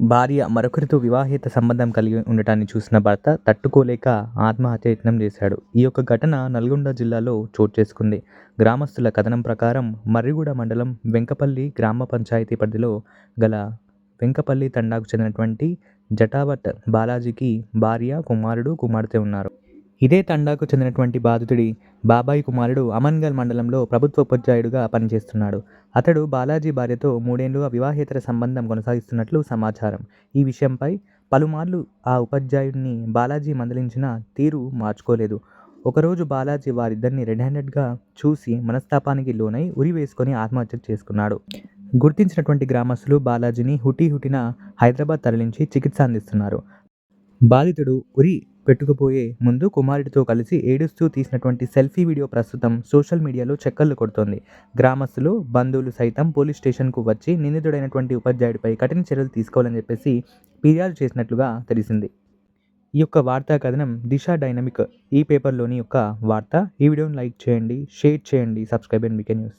భార్య మరొకరితో వివాహిత సంబంధం కలిగి ఉండటాన్ని చూసిన భర్త తట్టుకోలేక ఆత్మహత్య యత్నం చేశాడు. ఈ యొక్క ఘటన నల్గొండ జిల్లాలో చోటు చేసుకుంది. గ్రామస్తుల కథనం ప్రకారం మర్రిగూడ మండలం వెంకపల్లి గ్రామ పంచాయతీ పరిధిలో గల వెంకపల్లి తండాకు చెందినటువంటి జటావత్ బాలాజీకి భార్య, కుమారుడు, కుమార్తె ఉన్నారు. ఇదే తండాకు చెందినటువంటి బాధితుడి బాబాయి కుమారుడు అమన్గల్ మండలంలో ప్రభుత్వ ఉపాధ్యాయుడుగా పనిచేస్తున్నాడు. అతడు బాలాజీ భార్యతో మూడేళ్ళుగా వివాహేతర సంబంధం కొనసాగిస్తున్నట్లు సమాచారం. ఈ విషయంపై పలుమార్లు ఆ ఉపాధ్యాయుడిని బాలాజీ మందలించిన తీరు మార్చుకోలేదు. ఒకరోజు బాలాజీ వారిద్దరిని రెడ్ హ్యాండెడ్గా చూసి మనస్తాపానికి లోనై ఉరి వేసుకొని ఆత్మహత్య చేసుకున్నాడు. గుర్తించినటువంటి గ్రామస్తులు బాలాజీని హుటాహుటిన హైదరాబాద్ తరలించి చికిత్స అందిస్తున్నారు. బాధితుడు ఉరి పెట్టుకుపోయే ముందు కుమారుడితో కలిసి ఏడుస్తూ తీసినటువంటి సెల్ఫీ వీడియో ప్రస్తుతం సోషల్ మీడియాలో చక్కర్లు కొడుతోంది. గ్రామస్తులు, బంధువులు సైతం పోలీస్ స్టేషన్కు వచ్చి నిందితుడైనటువంటి ఉపాధ్యాయుడిపై కఠిన చర్యలు తీసుకోవాలని చెప్పేసి ఫిర్యాదు చేసినట్లుగా తెలిసింది. ఈ యొక్క వార్తా కథనం దిశ డైనమిక్ ఈ పేపర్లోని యొక్క వార్త. ఈ వీడియోని లైక్ చేయండి, షేర్ చేయండి, సబ్స్క్రైబ్ అండ్ మీకే న్యూస్.